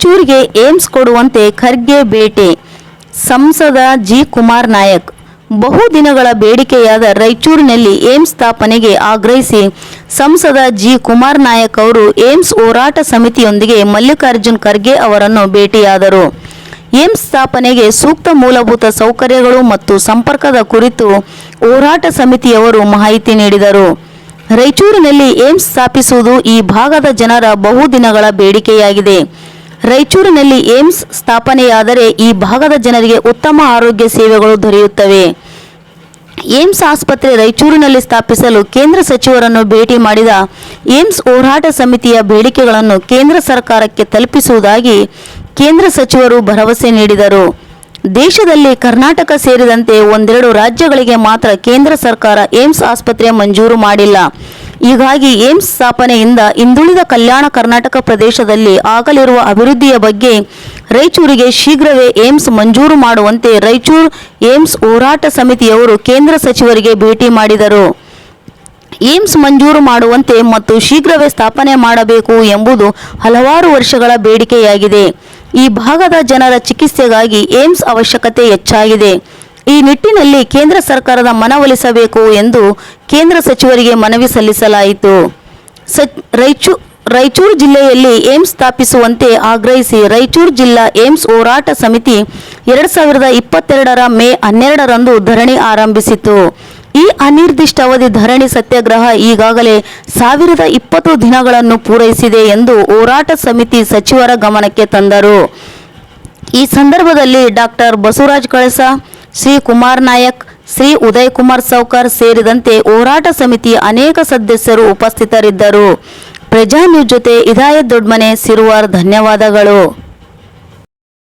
ರಾಯಚೂರಿಗೆ AIIMS ಕೊಡುವಂತೆ ಖರ್ಗೆ ಬೇಟೆ ಸಂಸದ ಜಿ. ಕುಮಾರ್ ನಾಯಕ್ ಬಹುದಿನಗಳ ಬೇಡಿಕೆಯಾದ ರಾಯಚೂರಿನಲ್ಲಿ ಏಮ್ಸ್ ಸ್ಥಾಪನೆಗೆ ಆಗ್ರಹಿಸಿ ಸಂಸದ ಜಿ. ಕುಮಾರ್ ನಾಯಕ್ ಅವರು ಏಮ್ಸ್ ಹೋರಾಟ ಸಮಿತಿಯೊಂದಿಗೆ ಮಲ್ಲಿಕಾರ್ಜುನ್ ಖರ್ಗೆ ಅವರನ್ನು ಭೇಟಿಯಾದರು. ಏಮ್ಸ್ ಸ್ಥಾಪನೆಗೆ ಸೂಕ್ತ ಮೂಲಭೂತ ಸೌಕರ್ಯಗಳು ಮತ್ತು ಸಂಪರ್ಕದ ಕುರಿತು ಹೋರಾಟ ಸಮಿತಿಯವರು ಮಾಹಿತಿ ನೀಡಿದರು. ರಾಯಚೂರಿನಲ್ಲಿ ಏಮ್ಸ್ ಸ್ಥಾಪಿಸುವುದು ಈ ಭಾಗದ ಜನರ ಬಹುದಿನಗಳ ಬೇಡಿಕೆಯಾಗಿದೆ. ರಾಯಚೂರಿನಲ್ಲಿ ಏಮ್ಸ್ ಸ್ಥಾಪನೆಯಾದರೆ ಈ ಭಾಗದ ಜನರಿಗೆ ಉತ್ತಮ ಆರೋಗ್ಯ ಸೇವೆಗಳು ದೊರೆಯುತ್ತವೆ. ಏಮ್ಸ್ ಆಸ್ಪತ್ರೆ ರಾಯಚೂರಿನಲ್ಲಿ ಸ್ಥಾಪಿಸಲು ಕೇಂದ್ರ ಸಚಿವರನ್ನು ಭೇಟಿ ಮಾಡಿದ ಏಮ್ಸ್ ಹೋರಾಟ ಸಮಿತಿಯ ಬೇಡಿಕೆಗಳನ್ನು ಕೇಂದ್ರ ಸರ್ಕಾರಕ್ಕೆ ತಲುಪಿಸುವುದಾಗಿ ಕೇಂದ್ರ ಸಚಿವರು ಭರವಸೆ ನೀಡಿದರು. ದೇಶದಲ್ಲಿ ಕರ್ನಾಟಕ ಸೇರಿದಂತೆ ಒಂದೆರಡು ರಾಜ್ಯಗಳಿಗೆ ಮಾತ್ರ ಕೇಂದ್ರ ಸರ್ಕಾರ ಏಮ್ಸ್ ಆಸ್ಪತ್ರೆ ಮಂಜೂರು ಮಾಡಿಲ್ಲ. ಹೀಗಾಗಿ ಏಮ್ಸ್ ಸ್ಥಾಪನೆಯಿಂದ ಹಿಂದುಳಿದ ಕಲ್ಯಾಣ ಕರ್ನಾಟಕ ಪ್ರದೇಶದಲ್ಲಿ ಆಗಲಿರುವ ಅಭಿವೃದ್ಧಿಯ ಬಗ್ಗೆ ರಾಯಚೂರಿಗೆ ಶೀಘ್ರವೇ ಏಮ್ಸ್ ಮಂಜೂರು ಮಾಡುವಂತೆ ರಾಯಚೂರು ಏಮ್ಸ್ ಹೋರಾಟ ಸಮಿತಿಯವರು ಕೇಂದ್ರ ಸಚಿವರಿಗೆ ಭೇಟಿ ಮಾಡಿದರು. ಏಮ್ಸ್ ಮಂಜೂರು ಮಾಡುವಂತೆ ಮತ್ತು ಶೀಘ್ರವೇ ಸ್ಥಾಪನೆ ಮಾಡಬೇಕು ಎಂಬುದು ಹಲವಾರು ವರ್ಷಗಳ ಬೇಡಿಕೆಯಾಗಿದೆ. ಈ ಭಾಗದ ಜನರ ಚಿಕಿತ್ಸೆಗಾಗಿ ಏಮ್ಸ್ ಅವಶ್ಯಕತೆ ಹೆಚ್ಚಾಗಿದೆ. ಈ ನಿಟ್ಟಿನಲ್ಲಿ ಕೇಂದ್ರ ಸರ್ಕಾರದ ಮನವೊಲಿಸಬೇಕು ಎಂದು ಕೇಂದ್ರ ಸಚಿವರಿಗೆ ಮನವಿ ಸಲ್ಲಿಸಲಾಯಿತು. ಸಚ್ ರೈಚೂ ರಾಯಚೂರು ಜಿಲ್ಲೆಯಲ್ಲಿ ಏಮ್ಸ್ ಸ್ಥಾಪಿಸುವಂತೆ ಆಗ್ರಹಿಸಿ ರಾಯಚೂರು ಜಿಲ್ಲಾ ಏಮ್ಸ್ ಹೋರಾಟ ಸಮಿತಿ ಎರಡು ಸಾವಿರದ ಇಪ್ಪತ್ತೆರಡರ ಮೇ ಹನ್ನೆರಡರಂದು ಧರಣಿ ಆರಂಭಿಸಿತು. ಈ ಅನಿರ್ದಿಷ್ಟಾವಧಿ ಧರಣಿ ಸತ್ಯಾಗ್ರಹ ಈಗಾಗಲೇ ಸಾವಿರದ ಇಪ್ಪತ್ತು ದಿನಗಳನ್ನು ಪೂರೈಸಿದೆ ಎಂದು ಹೋರಾಟ ಸಮಿತಿ ಸಚಿವರ ಗಮನಕ್ಕೆ ತಂದರು. ಈ ಸಂದರ್ಭದಲ್ಲಿ ಡಾಕ್ಟರ್ ಬಸವರಾಜ್ ಕಳಸ ಶ್ರೀ ಕುಮಾರ್ ನಾಯಕ್, ಶ್ರೀ ಉದಯ್ ಕುಮಾರ್ ಸೌಕರ್ ಸೇರಿದಂತೆ ಹೋರಾಟ ಸಮಿತಿಯ ಅನೇಕ ಸದಸ್ಯರು ಉಪಸ್ಥಿತರಿದ್ದರು. ಪ್ರಜಾ ನ್ಯೂಸ್ ಜೊತೆ ಇದಾಯತ್ ದೊಡ್ಮನೆ, ಸಿರುವಾರ್ ಧನ್ಯವಾದಗಳು.